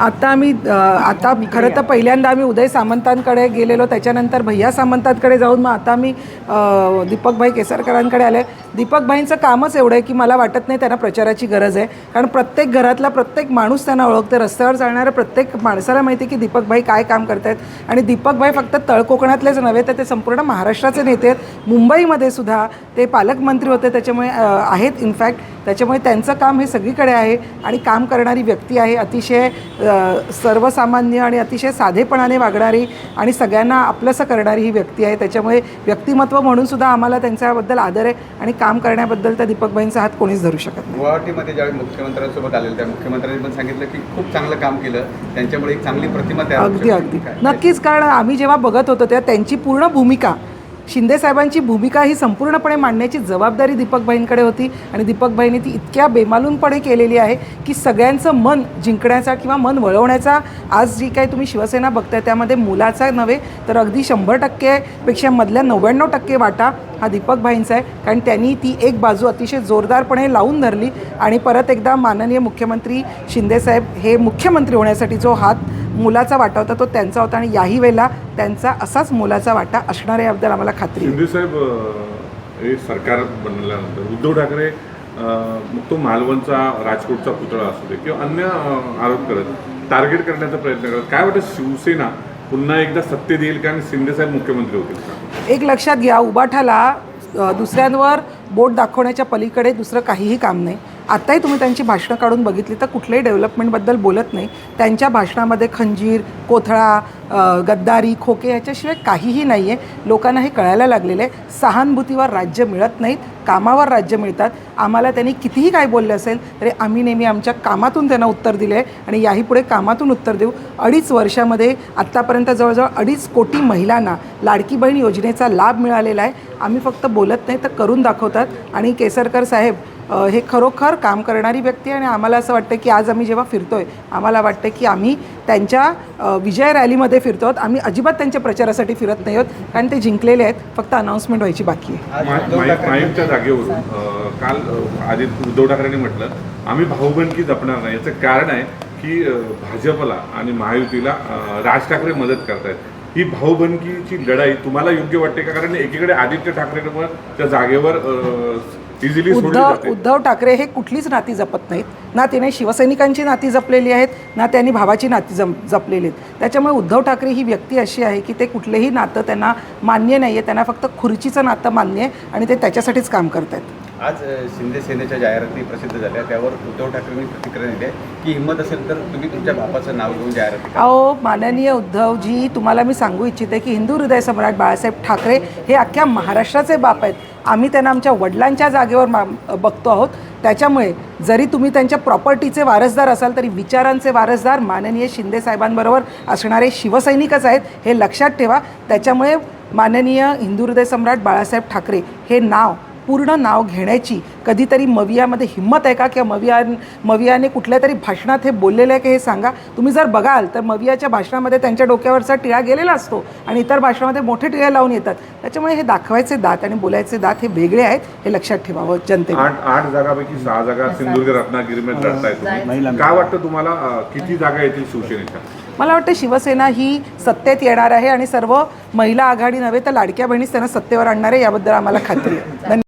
आता आम्ही आता खरं तर पहिल्यांदा आम्ही उदय सामंतांकडे गेलेलो त्याच्यानंतर भैया सामंतांकडे जाऊन मग आता मी दीपकभाई केसरकरांकडे आले दीपकभाईंचं कामच एवढं आहे की मला वाटत नाही त्यांना प्रचाराची गरज आहे. कारण प्रत्येक घरातला प्रत्येक माणूस त्यांना ओळखते रस्त्यावर चालणाऱ्या प्रत्येक माणसाला माहिती आहे की दीपकभाई काय काम करतायत. आणि दीपकभाई फक्त तळकोकणातलेच नव्हे तर ते संपूर्ण महाराष्ट्राचे नेते आहेत. मुंबईमध्ये सुद्धा ते पालकमंत्री होते त्याच्यामुळे आहेत इनफॅक्ट त्याच्यामुळे त्यांचं काम हे सगळीकडे आहे आणि काम करणारी व्यक्ती आहे अतिशय सर्वसामान्य आणि अतिशय साधेपणाने वागणारी आणि सगळ्यांना आपलंसं करणारी ही व्यक्ती आहे त्याच्यामुळे व्यक्तिमत्व म्हणून सुद्धा आम्हाला त्यांच्याबद्दल आदर आहे आणि काम करण्याबद्दल त्या दीपकबाईंचा हात कोणीच धरू शकत नाही गुवाहाटीमध्ये ज्यावेळी मुख्यमंत्र्यांसोबत आलेले त्या मुख्यमंत्र्यांनी पण सांगितलं की खूप चांगलं काम केलं त्यांच्यामुळे एक चांगली प्रतिमा अगदी. अगदी? नक्कीच कारण आम्ही जेव्हा बघत होतो तेव्हा त्यांची पूर्ण भूमिका शिंदेसाहेबांची भूमिका ही संपूर्णपणे मांडण्याची जबाबदारी दीपकबाईंकडे होती आणि दीपकबाईंनी ती इतक्या बेमालूनपणे केलेली आहे की सगळ्यांचं मन जिंकण्याचा किंवा मन वळवण्याचा आज जी काही तुम्ही शिवसेना बघताय त्यामध्ये मुलाचा नव्हे तर अगदी शंभर टक्केपेक्षा मधल्या नव्याण्णव टक्के वाटा हा दीपकभाईंचा आहे. कारण त्यांनी ती एक बाजू अतिशय जोरदारपणे लावून धरली आणि परत एकदा माननीय मुख्यमंत्री शिंदेसाहेब हे मुख्यमंत्री होण्यासाठी जो हात मुलाचा वाटा होता तो त्यांचा होता आणि याही वेळेला त्यांचा असाच मुलाचा वाटा असणार आहे याबद्दल आम्हाला खात्री आहे. शिंदे साहेब हे सरकार बनल्यानंतर उद्धव ठाकरे अं, मग तो मालवणचा राजकोटचा पुतळा असू दे किंवा अन्य अं, आरोप करत टार्गेट करण्याचा प्रयत्न करत काय वाटतं शिवसेना पुन्हा एकदा सत्तेत येईल का आणि शिंदे साहेब मुख्यमंत्री होतील का? एक लक्षात घ्या उबाठाला अ, दुसऱ्यांवर बोट दाखवण्याच्या पलीकडे दुसरं काहीही काम नाही. आत्ताही तुम्ही त्यांची भाषणं काढून बघितली तर कुठल्याही डेव्हलपमेंटबद्दल बोलत नाही. त्यांच्या भाषणामध्ये खंजीर कोथळा गद्दारी खोके याच्याशिवाय काहीही नाही आहे लोकांना हे कळायला लागलेलं आहे. सहानुभूतीवर राज्य मिळत नाहीत कामावर राज्य मिळतात. आम्हाला त्यांनी कितीही काय बोलले असेल तरी आम्ही नेहमी आमच्या कामातून त्यांना उत्तर दिले आहे आणि याही पुढे कामातून उत्तर देऊ. अडीच वर्षामध्ये आत्तापर्यंत जवळजवळ अडीच कोटी महिलांना लाडकी बहीण योजनेचा लाभ मिळालेला आहे. आम्ही फक्त बोलत नाही तर करून दाखवतात. आणि केसरकर साहेब हे खरोखर काम करणारी व्यक्ती आहे आणि आम्हाला असं वाटतं की आज आम्ही जेव्हा फिरतोय आम्हाला वाटतं की आम्ही त्यांच्या विजय रॅलीमध्ये फिरतो आहोत आम्ही अजिबात त्यांच्या प्रचारासाठी फिरत नाही आहोत कारण ते जिंकलेले आहेत. फक्त अनाऊन्समेंट व्हायची बाकी आहे. जागेवरून काल आधी उद्धव ठाकरेंनी म्हटलं आम्ही भाऊबंदकी जपणार नाही. याचं कारण आहे की भाजपला आणि महायुतीला राज ठाकरे मदत करतायत. ही भाऊबंदकीची लढाई तुम्हाला योग्य वाटते का? कारण एकीकडे आदित्य ठाकरेंवर त्या जागेवर इझिली उद्धव उद्धव ठाकरे हे कुठलीच नाती जपत नाहीत. ना त्याने शिवसैनिकांची नाती जपलेली आहेत ना त्यांनी भावाची नाती जम जपलेली आहेत. त्याच्यामुळे उद्धव ठाकरे ही व्यक्ती अशी आहे की ते कुठलेही नातं त्यांना मान्य नाही आहे त्यांना फक्त खुर्चीचं नातं मान्य आहे आणि ते त्याच्यासाठीच काम करत आहेत आज शिंदे सेनेच्या जाहिराती प्रसिद्ध झाल्या. त्यावर उद्धव ठाकरेंनी प्रतिक्रिया दिली आहे. की हिंमत असेल तर तुम्ही तुमच्या बापाचं नाव घेऊन जाहिराती करा. अहो माननीय उद्धवजी तुम्हाला मी सांगू इच्छिते की हिंदू हृदय सम्राट बाळासाहेब ठाकरे हे अख्ख्या महाराष्ट्राचे बाप आहेत. आम्ही त्यांना आमच्या वडिलांच्या जागेवर मा बघतो आहोत. त्याच्यामुळे जरी तुम्ही त्यांच्या प्रॉपर्टीचे वारसदार असाल तरी विचारांचे वारसदार माननीय शिंदे साहेबांबरोबर असणारे शिवसैनिकच आहेत हे लक्षात ठेवा. त्याच्यामुळे माननीय हिंदू हृदय सम्राट बाळासाहेब ठाकरे हे नाव पूर्ण नाव घेण्याची कधीतरी मवियामध्ये हिंमत आहे का? किंवा मविया मवियाने कुठल्या तरी भाषणात हे बोललेलं आहे की हे सांगा. तुम्ही जर बघाल तर मवियाच्या भाषणामध्ये त्यांच्या डोक्यावरचा टिळा गेलेला असतो आणि इतर भाषणामध्ये मोठे टिळे लावून येतात. त्याच्यामुळे हे दाखवायचे दात आणि बोलायचे दात हे वेगळे आहेत हे लक्षात ठेवावं जनतेने आठ आठ जागापैकी सहा जागा सिंधुदुर्ग रत्नागिरीमध्ये लढताय तुम्ही. काय वाटतं तुम्हाला किती जागा येतील शिवसेनेच्या? मला वाटतं शिवसेना ही सत्तेत येणार आहे आणि सर्व महिला आघाडी नव्हे तर लाडक्या बहिणीच त्यांना सत्तेवर आणणार आहे याबद्दल आम्हाला खात्री आहे.